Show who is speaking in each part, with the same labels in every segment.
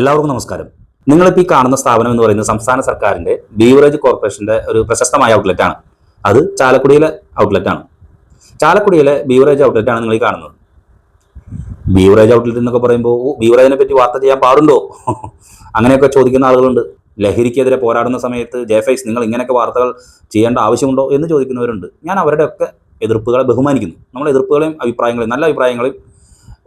Speaker 1: എല്ലാവർക്കും നമസ്കാരം. നിങ്ങളിപ്പോൾ ഈ കാണുന്ന സ്ഥാപനം എന്ന് പറയുന്നത് സംസ്ഥാന സർക്കാരിന്റെ ബീവറേജ് കോർപ്പറേഷന്റെ ഒരു പ്രശസ്തമായ ഔട്ട്ലെറ്റ് ആണ്. അത് ചാലക്കുടിയിലെ ഔട്ട്ലെറ്റ് ആണ്. ചാലക്കുടിയിലെ ബീവറേജ് ഔട്ട്ലെറ്റ് ആണ് നിങ്ങൾ ഈ കാണുന്നത്. ബീവറേജ് ഔട്ട്ലെറ്റ് എന്നൊക്കെ പറയുമ്പോൾ ബീവറേജിനെ പറ്റി വാർത്ത ചെയ്യാൻ പാടുണ്ടോ? അങ്ങനെയൊക്കെ ചോദിക്കുന്ന ആളുകളുണ്ട്. ലഹരിക്കെതിരെ പോരാടുന്ന സമയത്ത് ജയഫൈസ് നിങ്ങൾ ഇങ്ങനെയൊക്കെ വാർത്തകൾ ചെയ്യേണ്ട ആവശ്യമുണ്ടോ എന്ന് ചോദിക്കുന്നവരുണ്ട്. ഞാൻ അവരുടെയൊക്കെ എതിർപ്പുകളെ ബഹുമാനിക്കുന്നു. നമ്മൾ എതിർപ്പുകളെയും അഭിപ്രായങ്ങളെയും നല്ല അഭിപ്രായങ്ങളെയും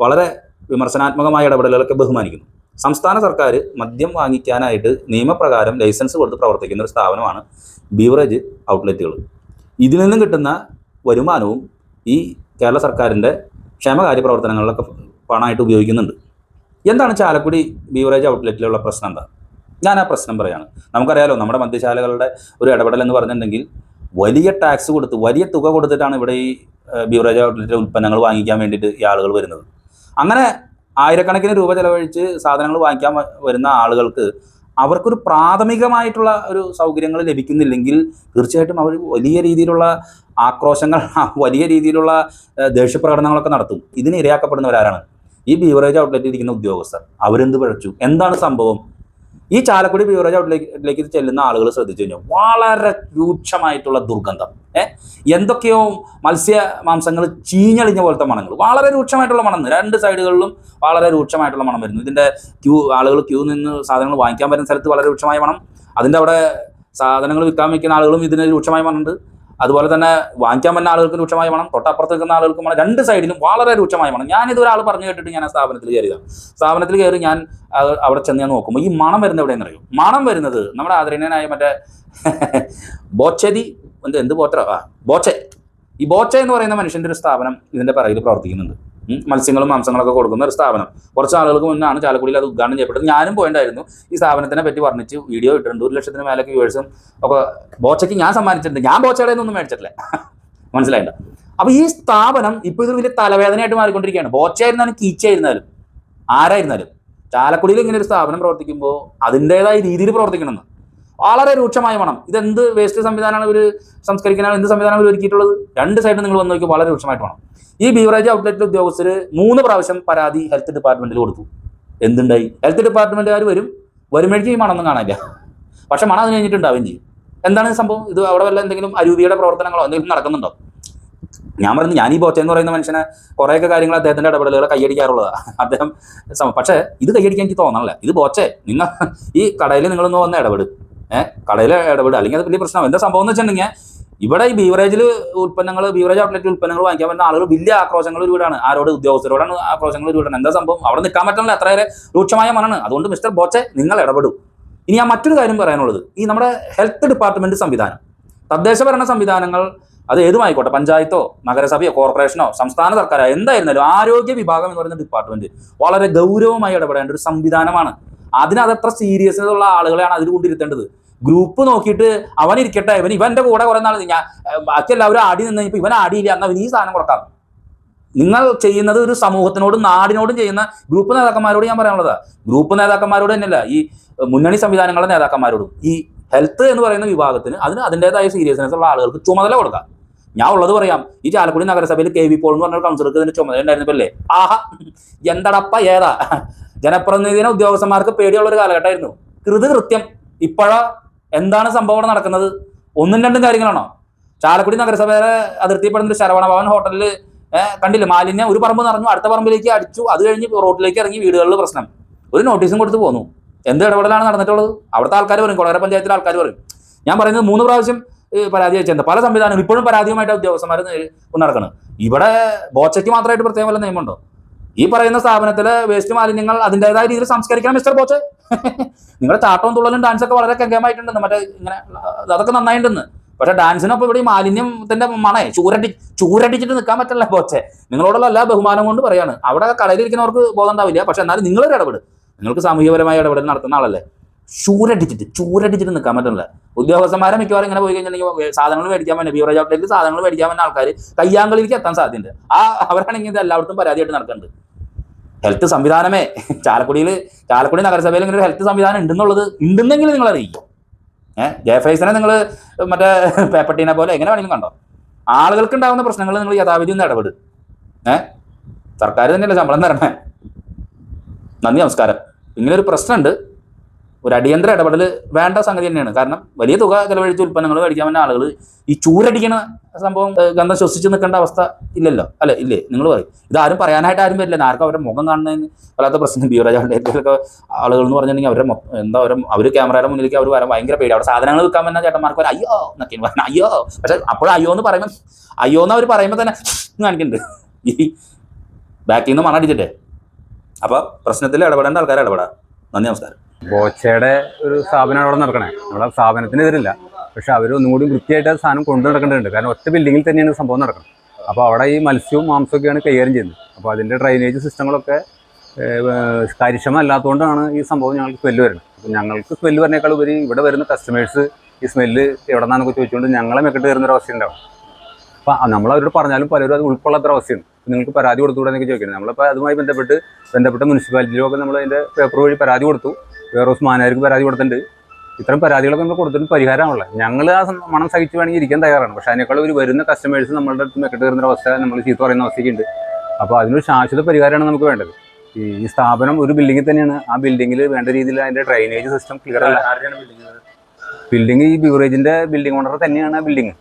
Speaker 1: വളരെ വിമർശനാത്മകമായ ഇടപെടലുകളൊക്കെ ബഹുമാനിക്കുന്നു. സംസ്ഥാന സർക്കാർ മദ്യം വാങ്ങിക്കാനായിട്ട് നിയമപ്രകാരം ലൈസൻസ് കൊടുത്ത് പ്രവർത്തിക്കുന്ന ഒരു സ്ഥാപനമാണ് ബീവറേജ് ഔട്ട്ലെറ്റുകൾ. ഇതിൽ നിന്നും കിട്ടുന്ന വരുമാനവും ഈ കേരള സർക്കാരിന്റെ ക്ഷേമകാര്യ പ്രവർത്തനങ്ങളിലൊക്കെ പണമായിട്ട് ഉപയോഗിക്കുന്നുണ്ട്. എന്താണ് ചാലക്കുടി ബീവറേജ് ഔട്ട്ലെറ്റിലുള്ള പ്രശ്നം എന്താ? ഞാൻ ആ പ്രശ്നം പറയാണ്. നമുക്കറിയാലോ നമ്മുടെ മദ്യശാലകളുടെ ഒരു ഇടപെടൽ എന്ന് പറഞ്ഞിട്ടുണ്ടെങ്കിൽ വലിയ ടാക്സ് കൊടുത്ത് വലിയ തുക കൊടുത്തിട്ടാണ് ഇവിടെ ഈ ബീവറേജ് ഔട്ട്ലെറ്റിലെ ഉൽപ്പന്നങ്ങൾ വാങ്ങിക്കാൻ വേണ്ടിയിട്ട് ഈ ആളുകൾ വരുന്നത്. അങ്ങനെ ആയിരക്കണക്കിന് രൂപ ചെലവഴിച്ച് സാധനങ്ങൾ വാങ്ങിക്കാൻ വരുന്ന ആളുകൾക്ക് അവർക്കൊരു പ്രാഥമികമായിട്ടുള്ള ഒരു സൗകര്യങ്ങൾ ലഭിക്കുന്നില്ലെങ്കിൽ തീർച്ചയായിട്ടും അവർ വലിയ രീതിയിലുള്ള ആക്രോശങ്ങൾ വലിയ രീതിയിലുള്ള ദേഷ്യപ്രകടനങ്ങളൊക്കെ നടത്തും. ഇതിന് ഇരയാക്കപ്പെടുന്നവരാരാണ്? ഈ ബീവറേജ് ഔട്ട്ലെറ്റിൽ ഇരിക്കുന്ന ഉദ്യോഗസ്ഥർ. അവരെന്ത് പിഴച്ചു? എന്താണ് സംഭവം? ഈ ചാലക്കുടി ബീവറേജ് ഔട്ട്ലെറ്റിലേക്ക് ചെല്ലുന്ന ആളുകൾ ശ്രദ്ധിച്ചു കഴിഞ്ഞാൽ വളരെ രൂക്ഷമായിട്ടുള്ള ദുർഗന്ധം. ഏഹ് എന്തൊക്കെയോ മത്സ്യ മാംസങ്ങൾ ചീഞ്ഞളിഞ്ഞ പോലത്തെ മണങ്ങൾ. വളരെ രൂക്ഷമായിട്ടുള്ള മണം. രണ്ട് സൈഡുകളിലും വളരെ രൂക്ഷമായിട്ടുള്ള മണം വരുന്നു. ഇതിന്റെ ക്യൂ ആളുകൾ ക്യൂ നിന്ന് സാധനങ്ങൾ വാങ്ങിക്കാൻ വരുന്ന സ്ഥലത്ത് വളരെ രൂക്ഷമായ മണം. അതിന്റെ അവിടെ സാധനങ്ങൾ വിൽക്കാൻ വയ്ക്കുന്ന ആളുകളും ഇതിന് രൂക്ഷമായ മണമുണ്ട്. അതുപോലെ തന്നെ വാങ്ങിക്കാൻ വന്ന ആളുകൾക്ക് രൂക്ഷമായ മണം തൊട്ടപ്പുറത്ത് നിൽക്കുന്ന ആളുകൾക്ക് മണം രണ്ട് സൈഡിലും വളരെ രൂക്ഷമായ മണം ഞാനിത് ഒരാൾ പറഞ്ഞു കേട്ടിട്ട് ഞാൻ ആ സ്ഥാപനത്തിൽ കയറിയതാണ് സ്ഥാപനത്തിൽ കയറി ഞാൻ അവിടെ ചെന്ന് ഞാൻ നോക്കുമ്പോൾ ഈ മണം വരുന്നത് എവിടെയെന്ന് അറിയും? മണം വരുന്നത് നമ്മുടെ ആദരണീയനായ മറ്റേ ബോച്ചതി എന്ത് എന്ത് ബോച്ച ആ ബോച്ചെ. ഈ ബോച്ച എന്ന് പറയുന്ന മനുഷ്യന്റെ ഒരു സ്ഥാപനം ഇതിന്റെ പിറകിൽ പ്രവർത്തിക്കുന്നുണ്ട്. മത്സ്യങ്ങളും മാംസങ്ങളൊക്കെ കൊടുക്കുന്ന ഒരു സ്ഥാപനം. കുറച്ച് ആളുകൾക്ക് മുന്നാണ് ചാലക്കുടിയിൽ അത് ഉദ്ഘാടനം ചെയ്യപ്പെട്ടത്. ഞാനും പോയിണ്ടായിരുന്നു. ഈ സ്ഥാപനത്തിനെ പറ്റി പറഞ്ഞിട്ട് വീഡിയോ ഇട്ടിട്ടുണ്ട്. ഒരു ലക്ഷത്തിന് മേലേക്ക് വ്യൂവേഴ്സും ഒക്കെ ബോച്ചയ്ക്ക് ഞാൻ സമ്മാനിച്ചിട്ടുണ്ട്. ഞാൻ ബോച്ചയുടെ ഒന്നും മേടിച്ചിട്ടില്ല. മനസ്സിലായില്ല അപ്പൊ ഈ സ്ഥാപനം ഇപ്പൊ ഇത് വലിയ തലവേദനയായിട്ട് മാറിക്കൊണ്ടിരിക്കുകയാണ്. ബോച്ചയായിരുന്നാലും കീച്ചയായിരുന്നാലും ആരായിരുന്നാലും ചാലക്കുടിയിൽ ഇങ്ങനെ ഒരു സ്ഥാപനം പ്രവർത്തിക്കുമ്പോൾ അതിന്റെതായ രീതിയിൽ പ്രവർത്തിക്കണമെന്ന്. വളരെ രൂക്ഷമായ മണം. ഇതെന്ത് വേസ്റ്റ് സംവിധാനമാണ് ഇവർ സംസ്കരിക്കാനാണ് എന്ത് സംവിധാനമാണ് ഇവർ ഒരുക്കിയിട്ടുള്ളത്? രണ്ട് സൈഡിൽ നിങ്ങൾ വന്ന് നോക്കിയാൽ വളരെ രൂക്ഷമായിട്ട് വേണം ഈ ബീവറേജ് ഔട്ട്ലെറ്റ് ഉദ്യോഗസ്ഥർ മൂന്ന് പ്രാവശ്യം പരാതി ഹെൽത്ത് ഡിപ്പാർട്ട്മെന്റിൽ കൊടുത്തു. എന്തുണ്ടായി? ഹെൽത്ത് ഡിപ്പാർട്ട്മെന്റുകാർ വരും. വരുമ്പോഴേക്കും ഈ മണമൊന്നും കാണാനില്ല. പക്ഷെ മണം അത് കഴിഞ്ഞിട്ടുണ്ടാവുകയും ചെയ്യും. എന്താണ് സംഭവം? ഇത് അവിടെ വല്ല എന്തെങ്കിലും അരൂപിയുടെ പ്രവർത്തനങ്ങളോ എന്തെങ്കിലും നടക്കുന്നുണ്ടോ? ഞാൻ പറഞ്ഞു ഞാൻ ഈ ബോച്ച എന്ന് പറയുന്ന മനുഷ്യനെ കുറേയൊക്കെ കാര്യങ്ങൾ അദ്ദേഹത്തിന്റെ ഇടപെടലുകൾ കൈയടിക്കാറുള്ളതാണ് അദ്ദേഹം പക്ഷേ ഇത് കൈയടിക്കാൻ എനിക്ക് തോന്നണല്ലേ. ഇത് ബോച്ചേ നിങ്ങൾ ഈ കടയിൽ നിങ്ങളൊന്ന് വന്ന് ഇടപെട്. കടയിൽ ഇടപെടുക അല്ലെങ്കിൽ അത് വലിയ പ്രശ്നം എന്താ സംഭവം എന്ന് വെച്ചിട്ടുണ്ടെങ്കിൽ ഇവിടെ ഈ ബീവറേജിൽ ഉൽപ്പന്നങ്ങൾ ബീവറേജ് ഔട്ട്ലെറ്റ് ഉൽപ്പന്നങ്ങൾ വാങ്ങിക്കാൻ പറ്റുന്ന ആളുകൾ വലിയ ആക്രോശങ്ങൾ ഒരുവിടാണ്. ആരോട് ഉദ്യോഗസ്ഥരോടാണ് ആക്രോശങ്ങൾ ഒരുവിടാണ് എന്താ സംഭവം? അവിടെ നിൽക്കാൻ പറ്റുന്നില്ല അത്രയേറെ രൂക്ഷമായ മനാണ് അതുകൊണ്ട് മിസ്റ്റർ ബോച്ചെ നിങ്ങൾ ഇടപെടൂ. ഇനി ഞാൻ മറ്റൊരു കാര്യം പറയാനുള്ളത്. ഈ നമ്മുടെ ഹെൽത്ത് ഡിപ്പാർട്ട്മെന്റ് സംവിധാനം. തദ്ദേശ ഭരണ സംവിധാനങ്ങൾ അത് ഏതുമായിക്കോട്ടെ പഞ്ചായത്തോ നഗരസഭയോ കോർപ്പറേഷനോ സംസ്ഥാന സർക്കാരോ എന്തായിരുന്നാലും ആരോഗ്യ വിഭാഗം എന്ന് പറയുന്ന ഡിപ്പാർട്ട്മെന്റ് വളരെ ഗൗരവമായി ഇടപെടേണ്ട ഒരു സംവിധാനമാണ്. അതിനത് അത്ര സീരിയസ്നെസ് ഉള്ള ആളുകളെയാണ് അതിൽ കൊണ്ടിരുത്തേണ്ടത്? ഗ്രൂപ്പ് നോക്കിയിട്ട് അവൻ ഇരിക്കട്ടെ ഇവൻ ഇവന്റെ കൂടെ കുറെ നാൾ ഞാൻ ബാക്കി എല്ലാവരും ആടി നിന്ന് ഇപ്പൊ ഇവൻ ആടിയില്ല എന്നാൽ ഈ സാധനം കൊടുക്കാം നിങ്ങൾ ചെയ്യുന്നത് ഒരു സമൂഹത്തിനോടും നാടിനോടും ചെയ്യുന്ന ഗ്രൂപ്പ് നേതാക്കന്മാരോട് ഞാൻ പറയാനുള്ളത്. ഗ്രൂപ്പ് നേതാക്കന്മാരോട് തന്നെയല്ല ഈ മുന്നണി സംവിധാനങ്ങളുടെ നേതാക്കന്മാരോടും. ഈ ഹെൽത്ത് എന്ന് പറയുന്ന വിഭാഗത്തിന് അതിന് അതിന്റെതായ സീരിയസ്നെസ് ഉള്ള ആളുകൾക്ക് ചുമതല കൊടുക്കാം. ഞാൻ ഉള്ളത് പറയാം ഈ ചാലക്കുടി നഗരസഭയിൽ കെ വി പോൾ എന്ന് പറഞ്ഞ കൗൺസിലർക്ക് ഇതിന്റെ ചുമതല ഉണ്ടായിരുന്നല്ലേ ആഹാ എന്തടപ്പ ഏതാ? ജനപ്രതിനിധിനെ ഉദ്യോഗസ്ഥന്മാർക്ക് പേടിയുള്ള ഒരു കാലഘട്ടമായിരുന്നു. കൃത് കൃത്യം ഇപ്പോഴോ എന്താണ് സംഭവം അവിടെ നടക്കുന്നത്? ഒന്നും രണ്ടും കാര്യങ്ങളാണോ? ചാലക്കുടി നഗരസഭയുടെ അതിർത്തിപ്പെടുന്ന ശരവണ ഭവൻ ഹോട്ടലിൽ കണ്ടില്ല? മാലിന്യം ഒരു പറമ്പ് നിറഞ്ഞു അടുത്ത പറമ്പിലേക്ക് അടിച്ചു അത് കഴിഞ്ഞ് റോഡിലേക്ക് ഇറങ്ങി വീടുകളിൽ പ്രശ്നം. ഒരു നോട്ടീസും കൊടുത്ത് പോന്നു. എന്ത് ഇടപെടലാണ് നടന്നിട്ടുള്ളത്? അവിടുത്തെ ആൾക്കാർ പറയും കൊളകര പഞ്ചായത്തിലെ ആൾക്കാർ പറയും. ഞാൻ പറയുന്നത് മൂന്ന് പ്രാവശ്യം പരാതി അയച്ചിട്ടുണ്ട്. പല സംവിധാനങ്ങളും ഇപ്പോഴും പരാതിയുമായിട്ട് ഉദ്യോഗസ്ഥന്മാർ നടക്കണം ഇവിടെ ബോച്ചയ്ക്ക് മാത്രമായിട്ട് പ്രത്യേകം വല്ല നിയമമുണ്ടോ? ഈ പറയുന്ന സ്ഥാപനത്തിലെ വേസ്റ്റ് മാലിന്യങ്ങൾ അതിന്റെതായ രീതിയിൽ സംസ്കരിക്കണം മിസ്റ്റർ ബോച്ചെ. നിങ്ങളുടെ ചാട്ടവും തുള്ളലും ഡാൻസൊക്കെ വളരെ കങ്കമായിട്ടുണ്ടെന്ന് മറ്റേ ഇങ്ങനെ അതൊക്കെ നന്നായിട്ടുണ്ട് പക്ഷെ ഡാൻസിനൊപ്പം ഇവിടെ ഈ മാലിന്യത്തിന്റെ മണേ ചൂരടി ചൂരടിച്ചിട്ട് നിൽക്കാൻ പറ്റില്ല ബോച്ചെ. നിങ്ങളോടുള്ള എല്ലാ ബഹുമാനം കൊണ്ട് പറയാണ്. അവിടെ കടയിലിരിക്കുന്നവർക്ക് ബോധം ഉണ്ടാവില്ല. പക്ഷെ എന്നാലും നിങ്ങളൊരു ഇടപെട്. നിങ്ങൾക്ക് സാമൂഹികപരമായ ഇടപെടൽ നടത്തുന്ന ആളല്ലേ. ചൂരടിച്ചിട്ട് ചൂരടിച്ചിട്ട് നിൽക്കാൻ പറ്റില്ല ഉദ്യോഗസ്ഥന്മാരെ മിക്കവാറും ഇങ്ങനെ പോയി കഴിഞ്ഞിട്ടുണ്ടെങ്കിൽ സാധനങ്ങൾ മേടിക്കാൻ വേണ്ടി ബീവറേജ് ഔട്ട്ലെറ്റിൽ സാധനങ്ങൾ മേടിക്കാൻ വേണ്ട ആൾക്കാർ കയ്യാങ്കളിലേക്ക് എത്താൻ സാധ്യതയുണ്ട്. ആ അവരാണെങ്കിൽ ഇത് എല്ലായിടത്തും പരാതിയായിട്ട് നടക്കുന്നുണ്ട്. ഹെൽത്ത് സംവിധാനമേ. ചാലക്കുടിയിൽ ചാലക്കുടി നഗരസഭയിൽ ഇങ്ങനെ ഒരു ഹെൽത്ത് സംവിധാനം ഉണ്ടെന്നുള്ളത് ഉണ്ടെന്നെങ്കിൽ നിങ്ങൾ അറിയിക്കും. ഏഹ് ജയഫൈസിനെ നിങ്ങൾ മറ്റേ പേപ്പട്ടീനെ പോലെ എങ്ങനെ വേണമെങ്കിലും കണ്ടോ. ആളുകൾക്ക് ഉണ്ടാകുന്ന പ്രശ്നങ്ങൾ നിങ്ങൾ യഥാവിധി ഒന്ന് ഇടപെടും. ഏഹ് സർക്കാർ തന്നെയല്ലേ ശമ്പളം തരണേ. നന്ദി നമസ്കാരം. ഇങ്ങനൊരു പ്രശ്നമുണ്ട്. ഒരു അടിയന്തര ഇടപെടൽ വേണ്ട സംഗതി തന്നെയാണ്. കാരണം വലിയ തുക ചെലവഴിച്ച് ഉൽപ്പന്നങ്ങൾ മേടിക്കാൻ വേണ്ട ആളുകൾ ഈ ചൂരടിക്കണ സംഭവം ഗന്ധം ശ്വസിച്ച് നിൽക്കേണ്ട അവസ്ഥ ഇല്ലല്ലോ. അല്ലെ? ഇല്ലേ? നിങ്ങൾ പറയും. ഇതാരും പറയാനായിട്ട് ആരും വരില്ല. ആർക്കും അവരുടെ മുഖം കാണുന്നതിന് വല്ലാത്ത പ്രശ്നം. ബീവറേജ് ഔട്ട്ലെറ്റിലൊക്കെ ആളുകൾ എന്ന് പറഞ്ഞിട്ടുണ്ടെങ്കിൽ അവരുടെ എന്താ അവരും അവർ ക്യാമറയുടെ മുന്നിലേക്ക് അവർ വരാൻ ഭയങ്കര പേടി. അവിടെ സാധനങ്ങൾ വിൽക്കാൻ വന്ന ചേട്ടന്മാർക്ക് ഒരു അയ്യോ എന്നൊക്കെ പറഞ്ഞു അയ്യോ. പക്ഷെ അപ്പോഴും അയ്യോ എന്ന് പറയുമ്പോൾ അയ്യോ എന്ന് അവർ പറയുമ്പോൾ തന്നെ കാണിക്കുന്നുണ്ട് ഈ ബാക്കിൽ നിന്ന് മണടിച്ചിട്ടേ. അപ്പോൾ പ്രശ്നത്തിൽ ഇടപെടേണ്ട ആൾക്കാരെ ഇടപെടാം. നന്ദി നമസ്കാരം.
Speaker 2: ബോച്ചയുടെ ഒരു സ്ഥാപനം അവിടെ നടക്കണേ. നമ്മളെ സ്ഥാപനത്തിനെതിരില്ല പക്ഷെ അവർ ഒന്നും കൂടി വൃത്തിയായിട്ട് ആ സാധനം കൊണ്ടു നടക്കേണ്ടതുണ്ട്. കാരണം ഒറ്റ ബിൽഡിങ്ങിൽ തന്നെയാണ് സംഭവം നടക്കുന്നത് അപ്പോൾ അവിടെ ഈ മത്സ്യവും മാംസമൊക്കെയാണ് കൈകാര്യം ചെയ്യുന്നത്. അപ്പോൾ അതിന്റെ ഡ്രൈനേജ് സിസ്റ്റങ്ങളൊക്കെ കാര്യക്ഷമല്ലാത്തതുകൊണ്ടാണ് ഈ സംഭവം ഞങ്ങൾക്ക് സ്മെല്ല് വരുന്നത്. അപ്പോൾ ഞങ്ങൾക്ക് സ്മെല്ല് വരുന്നേക്കാൾ ഉപരി ഇവിടെ വരുന്ന കസ്റ്റമേഴ്സ് ഈ സ്മെല്ല് എവിടെ നിന്നാണെന്നൊക്കെ ചോദിച്ചുകൊണ്ട് ഞങ്ങളെ മെക്കിട്ട് വരുന്നൊരു അവസ്ഥ ഉണ്ടാവും. അപ്പോൾ നമ്മൾ അവരോട് പറഞ്ഞാലും പലരും അത് ഉൾക്കൊള്ളാത്ത അവസ്ഥയാണ്. നിങ്ങൾക്ക് പരാതി കൊടുത്തുകൂടെ എന്നൊക്കെ ചോദിക്കുന്നത് നമ്മളിപ്പോൾ അതുമായി ബന്ധപ്പെട്ട് ബന്ധപ്പെട്ട മുനിസിപ്പാലിറ്റിയിലൊക്കെ നമ്മൾ അതിന്റെ പേപ്പർ വഴി പരാതി കൊടുത്തു. വേറെ ഉസ്മാനായിരിക്കും പരാതി കൊടുത്തിട്ടുണ്ട്. ഇത്തരം പരാതികളൊക്കെ നമ്മൾ കൊടുത്തിട്ട് പരിഹാരമാണല്ലോ. ഞങ്ങൾ ആ മണം സഹിച്ച് വേണമെങ്കിൽ ഇരിക്കാൻ തയ്യാറാണ്. പക്ഷേ അതിനേക്കാൾ ഒരു വരുന്ന കസ്റ്റമേഴ്സ് നമ്മളുടെ അടുത്ത് മെക്കിട്ട് കയറുന്ന അവസ്ഥ നമ്മൾ ചീത്ത പറയുന്ന അവസ്ഥയ്ക്കുണ്ട്. അപ്പോൾ അതിനൊരു ശാശ്വത പരിഹാരമാണ് നമുക്ക് വേണ്ടത്. ഈ സ്ഥാപനം ഒരു ബിൽഡിങ്ങിൽ തന്നെയാണ്. ആ ബിൽഡിങ്ങിൽ വേണ്ട രീതിയിൽ അതിന്റെ ഡ്രൈനേജ് സിസ്റ്റം ക്ലിയർ അല്ല. ബിൽഡിംഗ് ഈ ബിവറേജിന്റെ ബിൽഡിംഗ് ഓണർ തന്നെയാണ് ആ ബിൽഡിംഗ്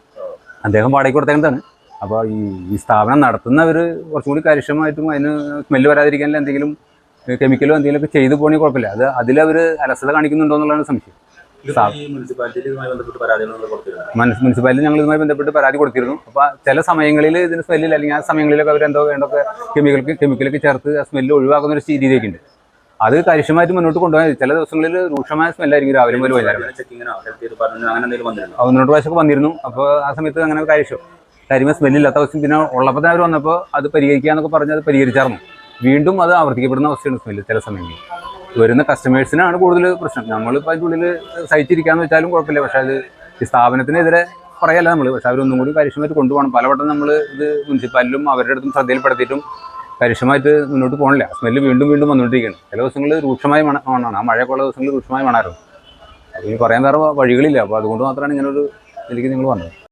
Speaker 2: അദ്ദേഹം വാടകയ്ക്ക് കൊടുത്തേണ്ടതാണ് അപ്പോൾ ഈ ഈ സ്ഥാപനം നടത്തുന്നവർ കുറച്ചും കൂടി കാര്യക്ഷമമായിട്ടും അതിന് സ്മെല്ല് വരാതിരിക്കാൻ എന്തെങ്കിലും കെമിക്കലോ എന്തെങ്കിലും ഒക്കെ ചെയ്തു പോകണമെങ്കിൽ കുഴപ്പമില്ല. അത് അതിലവർ അലസത കാണിക്കുന്നുണ്ടോ എന്നുള്ളതാണ് സംശയം. മനസ് മുനിസിപ്പാലിറ്റി ഞങ്ങൾ ഇതുമായി ബന്ധപ്പെട്ട് പരാതി കൊടുത്തിരുന്നു. അപ്പോൾ ചില സമയങ്ങളിൽ ഇതിന് സ്മെല്ലില്ല അല്ലെങ്കിൽ ആ സമയങ്ങളിലൊക്കെ എന്തോ വേണ്ടൊക്കെ കെമിക്കൽ കെമിക്കലൊക്കെ ചേർത്ത് ആ സ്മെല്ല് ഒഴിവാക്കുന്ന ഒരു രീതിയൊക്കെ ഉണ്ട് അത് കാര്യക്ഷമമായിട്ട് മുന്നോട്ട് കൊണ്ടുപോകാൻ ചില ദിവസങ്ങളിൽ രൂക്ഷമായ സ്മെല്ലായിരിക്കും രാവിലെ മുതൽ വൈകുന്നേരം വരെ. ഒന്നോട്ട് പ്രാവശ്യമൊക്കെ വന്നിരുന്നു. അപ്പോൾ ആ സമയത്ത് അങ്ങനെ കാര്യം കാര്യമായ സ്മെല്ലില്ലാത്ത ദിവസം പിന്നെ ഉള്ളപ്പോൾ അവർ വന്നപ്പോൾ അത് പരിഹരിക്കുക എന്നൊക്കെ പറഞ്ഞ് അത് പരിഹരിച്ചായിരുന്നു വീണ്ടും അത് ആവർത്തിക്കപ്പെടുന്ന അവസ്ഥയാണ് ചില സമയങ്ങളിൽ. വരുന്ന കസ്റ്റമേഴ്സിനാണ് കൂടുതൽ പ്രശ്നം. നമ്മളിപ്പോൾ അതിന്റെ ഉള്ളിൽ സഹിച്ചിരിക്കാന്ന് വെച്ചാലും കുഴപ്പമില്ല. പക്ഷേ അത് ഈ സ്ഥാപനത്തിനെതിരെ പറയല്ല നമ്മൾ പക്ഷേ അവരൊന്നും കൂടി കാര്യക്ഷമമായിട്ട് കൊണ്ടുപോകണം. പലവട്ടം നമ്മൾ ഇത് മുനിസിപ്പാലിലും അവരുടെ അടുത്തും ശ്രദ്ധയിൽപ്പെടുത്തിയിട്ടും കാര്യക്ഷമമായിട്ട് മുന്നോട്ട് പോകണില്ല. സ്മെല്ല് വീണ്ടും വീണ്ടും വന്നുകൊണ്ടിരിക്കുകയാണ്. ചില ദിവസങ്ങളിൽ രൂക്ഷമായ മണ മണമാണ് ആ മഴയൊക്കെയുള്ള ദിവസങ്ങളിൽ രൂക്ഷമായ മണാറും അപ്പോൾ പറയാൻ വേറെ വഴികളില്ല. അപ്പോൾ അതുകൊണ്ട് മാത്രമാണ് ഇങ്ങനൊരു ഇതിലേക്ക് നിങ്ങൾ വന്നത്.